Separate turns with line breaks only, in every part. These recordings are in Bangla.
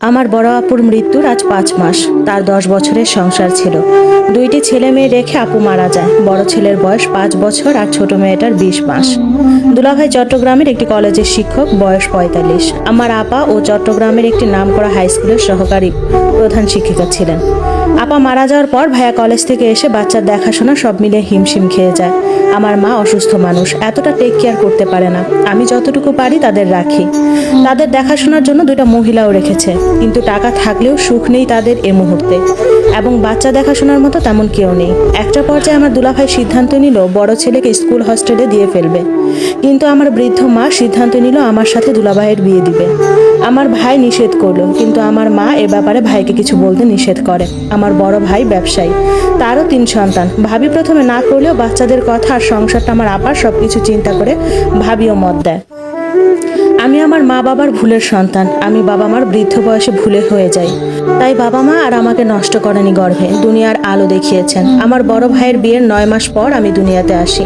আমার বড় আপুর মৃত্যুর আজ পাঁচ মাস। তার দশ বছরের সংসার ছিল। দুইটি ছেলে মেয়ে রেখে আপু মারা যায়। বড় ছেলের বয়স পাঁচ বছর আর ছোট মেয়েটার বিশ মাস। দুলাভাই চট্টগ্রামের একটি কলেজের শিক্ষক, বয়স পঁয়তাল্লিশ। আমার আপা ও চট্টগ্রামের একটি নামকরা হাই স্কুলের সহকারী প্রধান শিক্ষিকা ছিলেন। আপা মারা যাওয়ার পর ভাইয়া কলেজ থেকে এসে বাচ্চার দেখাশোনা সব মিলে হিমশিম খেয়ে যায়। আমার মা অসুস্থ মানুষ, এতটা টেক কেয়ার করতে পারে না। আমি যতটুকু পারি তাদের রাখি। তাদের দেখাশোনার জন্য দুইটা মহিলাও রেখেছে। কিন্তু টাকা থাকলেও সুখ নেই তাদের এ মুহূর্তে। এবং বাচ্চা দেখাশোনার মতো তেমন কেউ নেই। একটা পর্যায়ে আমার দুলাভাই সিদ্ধান্ত নিল, বড় ছেলেকে স্কুল হস্টেলে দিয়ে ফেলবে। কিন্তু আমার বৃদ্ধ মা সিদ্ধান্ত নিল, আমার সাথে দুলাভাইয়ের বিয়ে দিবে। আমার ভাই নিষেধ করল, কিন্তু আমার মা এ ব্যাপারে ভাইকে কিছু বলতে নিষেধ করে। আমার বড় ভাই ব্যবসায়ী। তারও তিন সন্তান। ভাবি প্রথমে না করলেও বাচ্চাদের কথা আর সংসারটা আমার আপার সবকিছু চিন্তা করে ভাবিও মত দেয়। আমি আমার মা বাবার ভুলের সন্তান। আমি বাবা মার বৃদ্ধ বয়সে ভুলে হয়ে যাই। তাই বাবা মা আর আমাকে নষ্ট করেনি গর্ভে, দুনিয়ার আলো দেখিয়েছেন। আমার বড় ভাইয়ের বিয়ের নয় মাস পর আমি দুনিয়াতে আসি।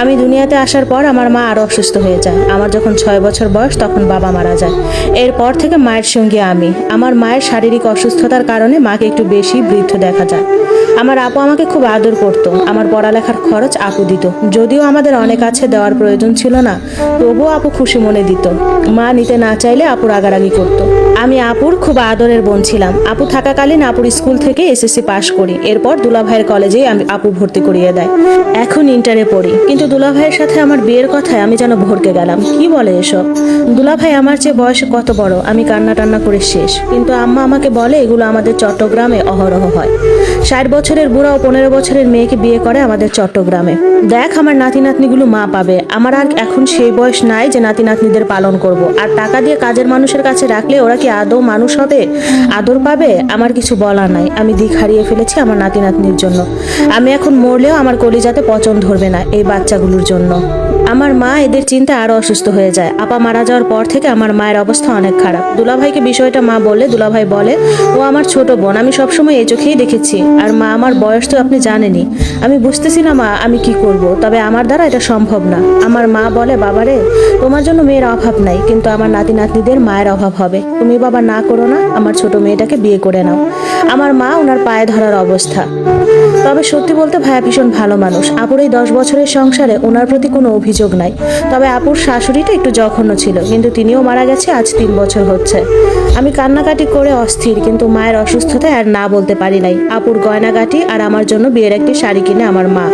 আমি দুনিয়াতে আসার পর আমার মা আরও অসুস্থ হয়ে যায়। আমার যখন ছয় বছর বয়স, তখন বাবা মারা যায়। এরপর থেকে মায়ের সঙ্গে আমি। আমার মায়ের শারীরিক অসুস্থতার কারণে মাকে একটু বেশি বৃদ্ধ দেখা যায়। আমার আপু আমাকে খুব আদর করত। আমার পড়ালেখার খরচ আপু দিত। যদিও আমাদের অনেক আছে দেওয়ার প্রয়োজন ছিল না, তবুও আপু খুশি মনে দিত। মা নিতে না চাইলে আপু রাগারাগি করতো। আমি আপুর খুব আদরের বোন ছিলাম। আপু থাকাকালীন আপুর স্কুল থেকে এসএসসি পাশ করি। এরপর দুলাভাইয়ের কলেজেই আমি আপু ভর্তি করিয়ে দেয়। এখন ইন্টারে পড়ি। কিন্তু দুলাভাইয়ের সাথে আমার বিয়ের কথায় আমি যেন ভরকে গেলাম। কি বলে এসব? দুলাভাই আমার চেয়ে বয়সে কত বড়? আমি কান্না টান্না করে শেষ। কিন্তু আম্মা আমাকে বলে এগুলো আমাদের চট্টগ্রামে অহরহ হয়। ষাট বছরের বুড়া ও পনেরো বছরের মেয়েকে বিয়ে করে আমাদের চট্টগ্রামে। দেখ আমার নাতি নাতনিগুলো মা পাবে। আমার আর এখন সেই বয়স নাই যে নাতি নাতনিদের পালন করব। আর টাকা দিয়ে কাজের মানুষের কাছে রাখলে ওরা কি আদৌ মানুষ হবে? আদর পাবে? আমার কিছু বলা নাই। আমি দিক হারিয়ে ফেলেছি আমার নাতি নাতনির জন্য। আমি এখন মরলেও আমার কলিজাতে পচন ধরবে না এই বাচ্চাগুলোর জন্য। আমার মা এদের চিন্তা আরও অসুস্থ হয়ে যায়। আপা মারা যাওয়ার পর থেকে আমার মায়ের অবস্থা অনেক খারাপ। দুলাভাইকে বিষয়টা মা বলে, দুলাভাই বলে, ও আমার ছোট বোন, আমি সবসময় এই চোখেই দেখেছি। আর মা, আমার বয়স তো আপনি জানেনই। আমি বুঝতেছি না মা, আমি কি করব? তবে আমার দ্বারা এটা সম্ভব না। আমার মা বলে, বাবারে, তোমার জন্য মেয়ের অভাব নাই, কিন্তু আমার নাতি নাতনিদের মায়ের অভাব হবে। তুমি বাবা না করো না, আমার ছোট মেয়েটাকে বিয়ে করে নাও। আমার মা ওনার পায়ে ধরার অবস্থা। তবে সত্যি বলতে ভাইয়া ভীষণ ভালো মানুষ। আপুর এই দশ বছরের সংসারে ওনার প্রতি কোনো অভিযোগ নাই। তবে আপুর শাশুড়িটা একটু জঘন্য ছিল, কিন্তু তিনিও মারা গেছে আজ তিন বছর হচ্ছে। আমি কান্নাকাটি করে অস্থির, কিন্তু মায়ের অসুস্থতায় আর না বলতে পারি নাই। আপুর গয়নাগাটি আর আমার জন্য বিয়ের একটি শাড়ি কিনে আমার মা।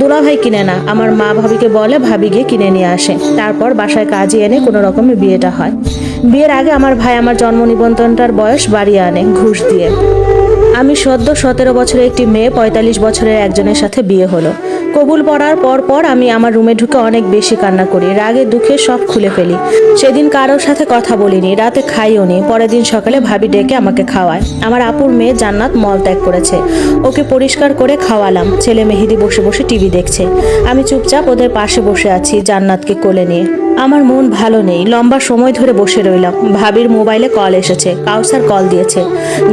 দুলাভাই কিনে না, আমার মা ভাবিকে বলে ভাবি গিয়ে কিনে নিয়ে আসে। তারপর বাসায় কাজে এনে কোনো রকমে বিয়েটা হয়। বিয়ের আগে আমার ভাই আমার জন্ম নিবন্ধনটার বয়স বাড়িয়ে আনে, ঘুষ দিয়ে। আমি সদ্য সতেরো বছরের একটি মেয়ে, পঁয়তাল্লিশ বছরের একজনের সাথে বিয়ে হলো। কবুল পড়ার পর পর আমি আমার রুমে ঢুকে অনেক বেশি কান্না করি, রাগে দুঃখে সব খুলে ফেলি। সেদিন কারোর সাথে কথা বলিনি, রাতে খাইও নি, পরের দিন সকালে ভাবি ডেকে আমাকে খাওয়ায়। আমার আপুর মেয়ে জান্নাত মল ত্যাগ করেছে। ওকে পরিষ্কার করে খাওয়ালাম, ছেলে মেহেদি বসে বসে টিভি দেখছে। আমি চুপচাপ ওদের পাশে বসে আছি জান্নাতকে কোলে নিয়ে। আমার মন ভালো নেই, লম্বা সময় ধরে বসে রইলাম। ভাবির মোবাইলে কল এসেছে, কাউসার কল দিয়েছে।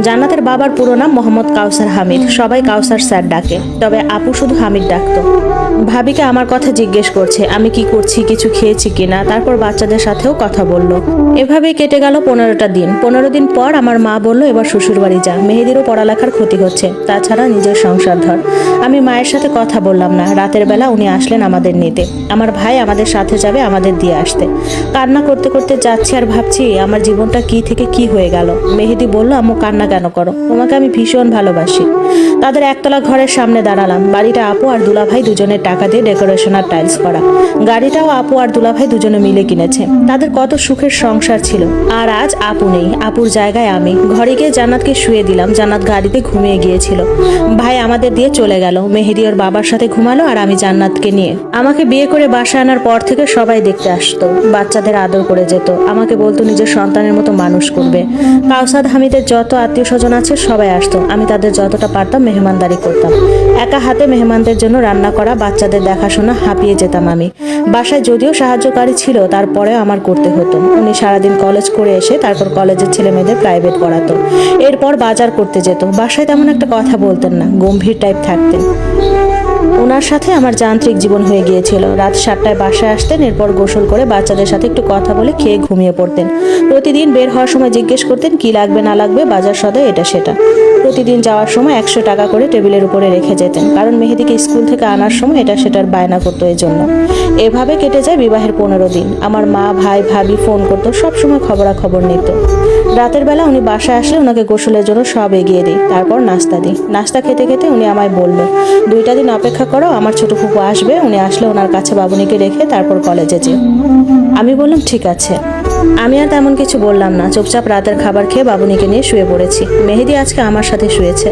জান্নাতের বাবার পুরো নাম মোহাম্মদ কাউসার হামিদ, সবাই কাউসার স্যার ডাকে, তবে আপু শুধু হামিদ ডাকতো। ভাবিকে আমার কথা জিজ্ঞেস করছে, আমি কি করছি, কিছু খেয়েছি কিনা, তারপর বাচ্চাদের সাথেও কথা বলল। এভাবেই কেটে গেল পনেরোটা দিন। পনেরো দিন পর আমার মা বলল, এবার শ্বশুরবাড়ি যা, মেহেদিরও পড়ালেখার ক্ষতি হচ্ছে, তাছাড়া নিজের সংসার ধর। আমি মায়ের সাথে কথা বললাম না। রাতের বেলা উনি আসলেন আমাদের নিতে। আমার ভাই আমাদের সাথে যাবে আমাদের দিয়ে আসতে। কান্না করতে করতে যাচ্ছি আর ভাবছি, আমার জীবনটা কি থেকে কি হয়ে গেল? মেহেদি বলল, আম্মু, কান্না কেন করো? তোমাকে আমি ভীষণ ভালোবাসি। তাদের একতলা ঘরের সামনে দাঁড়ালাম। বাড়িটা আপু আর দুলাভাই দুজনের টাকা দিয়ে ডেকোরেশন আর টাইলস করা। গাড়িটাও আপু আর দুলাভাই দুজনে মিলে কিনেছে। তাদের কত সুখের সংসার ছিল। আর আজ আপু নেই। আপুর জায়গায় আমি। ঘরে গিয়ে জান্নাতকে শুয়ে দিলাম। জান্নাত গাড়িতে ঘুমিয়ে গিয়েছিল। ভাই আমাদের দিয়ে চলে গেল। মেহেদি ওর বাবার সাথে ঘুমালো আর আমি জান্নাতকে নিয়ে। আমাকে বিয়ে করে বাসায় আনার পর থেকে সবাই দেখতে আসতো। বাচ্চাদের আদর করে যেত। আমাকে বলতো, নিজের সন্তানের মতো মানুষ করবে। কাউসাদ হামিদের যত আত্মীয় স্বজন আছে সবাই আসতো। আমি তাদের যতটা পারতাম মেহমানদারি করতাম। একা হাতে মেহমানদের জন্য রান্না করা, বাচ্চাদের দেখাশোনা হাঁপিয়ে যেতাম আমি। বাসায় যদিও সাহায্যকারী ছিল, তারপরেও আমার করতে হতো। উনি সারাদিন কলেজ করে এসে তারপর কলেজের ছেলে মেয়েদের প্রাইভেট পড়াতো। এরপর বাজার করতে যেত। বাসায় তেমন একটা কথা বলতেন না, গম্ভীর টাইপ থাকতেন। ওনার সাথে আমার যান্ত্রিক জীবন হয়ে গিয়েছিল। রাত সাতটায় বাসায় আসতেন, এরপর গোসল করে বাচ্চাদের সাথে একটু কথা বলে খেয়ে ঘুমিয়ে পড়তেন। প্রতিদিন বের হওয়ার সময় জিজ্ঞেস করতেন, কি লাগবে, না লাগবে? বাজার সদাই এটা, সেটা? প্রতিদিন যাওয়ার সময় একশো টাকা করে টেবিলের উপরে রেখে যেতেন, কারণ মেহেদিকে স্কুল থেকে আনার সময় এটা সেটার বায়না করতো এই জন্য। এভাবে কেটে যায় বিবাহের পনেরো দিন। আমার মা, ভাই, ভাবি ফোন করতো সব সময় খবরাখবর নিত। রাতের বেলা উনি বাসায় আসলে ওনাকে গোসলের জন্য সব এগিয়ে দিই, তারপর নাস্তা দিই। নাস্তা খেতে খেতে উনি আমায় বলল, দুইটা দিন অপেক্ষা করো আমার ছোট ফুপু আসবে, উনি আসলে ওনার কাছে বাবুনিকে রেখে তারপর কলেজে যে আমি বললাম, ঠিক আছে। আমি আর তেমন কিছু বললাম না। চুপচাপ রাতের খাবার খেয়ে বাবুনিকে নিয়ে শুয়ে পড়েছি। মেহেদি আজকে আমার সাথে শুয়েছে।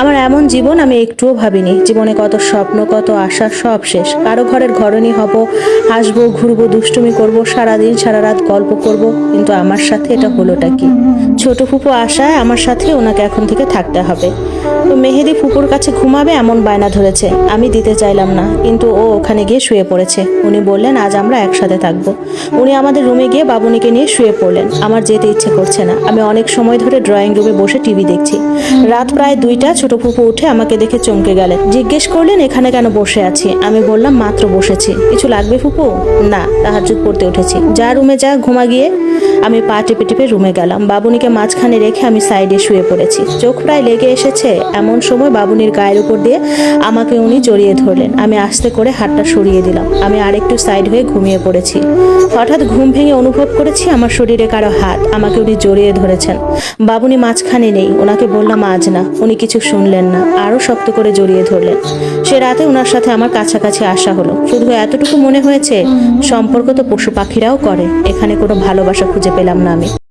আমার এমন জীবন আমি একটুও ভাবিনি। জীবনে কত স্বপ্ন, কত আশা, সব শেষ। কারও ঘরের ঘরণী হব, হাসবো, ঘুরবো, দুষ্টুমি করব, সারাদিন সারা রাত গল্প করব, কিন্তু আমার সাথে এটা হলোটা কি? ছোট ফুপু আশায় আমার সাথে ওনাকে এখন থেকে থাকতে হবে। তো মেহেদি ফুপুর কাছে ঘুমাবে এমন বায়না ধরেছে। আমি দিতে চাইলাম না, কিন্তু ও ওখানে গিয়ে শুয়ে পড়েছে। উনি বললেন, আজ আমরা একসাথে থাকব। উনি আমাদের রুমে গিয়ে বাবুনিকে নিয়ে শুয়ে পড়লেন। আমার যেতে ইচ্ছে করছে না। আমি অনেক সময় ধরে ড্রয়িং রুমে বসে টিভি দেখছি। রাত প্রায় দুইটা, ছোট ফুপু উঠে আমাকে দেখে চমকে গেলেন। জিজ্ঞেস করলেন, এখানে কেন বসে আছি? আমি বললাম, মাত্র বসেছি। কিছু লাগবে ফুপু? না তাহার তাহাজুদ পড়তে উঠেছি। যা রুমে যা, ঘুমা গিয়ে। আমি পা টিপে টিপে রুমে গেলাম। বাবুনিকে মাঝখানে রেখে আমি সাইডে শুয়ে পড়েছি। চোখ প্রায় লেগে এসেছে এমন সময় বাবুনির গায়ের উপর দিয়ে আমাকে উনি জড়িয়ে ধরলেন। আমি আস্তে করে হাতটা সরিয়ে দিলাম। আমি আরেকটু সাইড হয়ে ঘুমিয়ে পড়েছি। হঠাৎ ঘুম ভেঙে অনুভব করেছি আমার শরীরে কারও হাত আমাকে উনি জড়িয়ে ধরেছেন। বাবুনি মাঝখানে নেই, ওনাকে বললাম আজ না, উনি কিছু শুনলেন না, আরও শক্ত করে জড়িয়ে ধরলেন। সে রাতে ওনার সাথে আমার কাছাকাছি আসা হলো। শুধু এতটুকু মনে হয়েছে, সম্পর্ক তো পশু পাখিরাও করে, এখানে কোনো ভালোবাসা খুঁজে পেলাম না আমি।